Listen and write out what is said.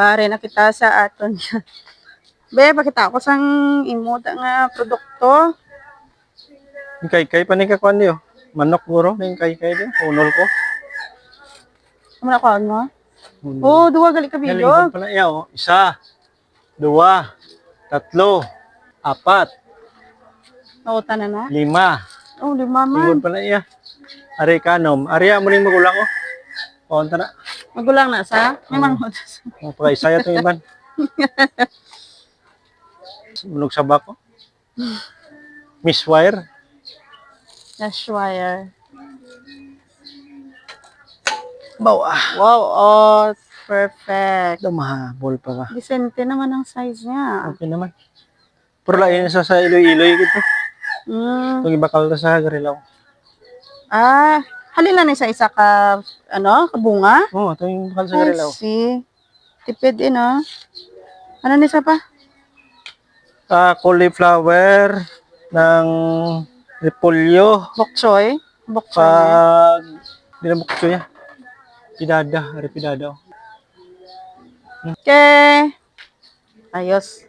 Pare na kita sa aton. Be, pakita ko sang imuta nga produkto. Yung kay-kay pa ni kakuan niyo. Manok guro, yung kay-kay din. Unol ko. Ano na mo? Unol. Oh, duwa gali ka Galing bilog. pala iya, oh. Isa, dua, tatlo, apat, Nauta na na. lima. Oh, lima Ingon man. pala iya. Ari kanom. Ari mo ning magulang ko. Paunta na. Magulang na sa. May manghod. Mapakaisaya itong iban. Sunog sa bako. Miss Wire. Dash wire. Bawa. Wow, oh, perfect. Ito mahabol pa ka. Decente naman ang size niya. Okay naman. Pero lain sa sa iloy-iloy ito. Mm. Itong ibakal na sa garilaw. Ah, halin na sa isa ka, ano, kabunga? Oo, oh, ito yung bakal sa I garilaw. see. Tipid din, oh. Ano ni sa pa? Ah, cauliflower ng repolyo. Bok choy? Bok choy. na. Pag dinamok ko niya. Pidada, pidada. oh. Okay. Ayos.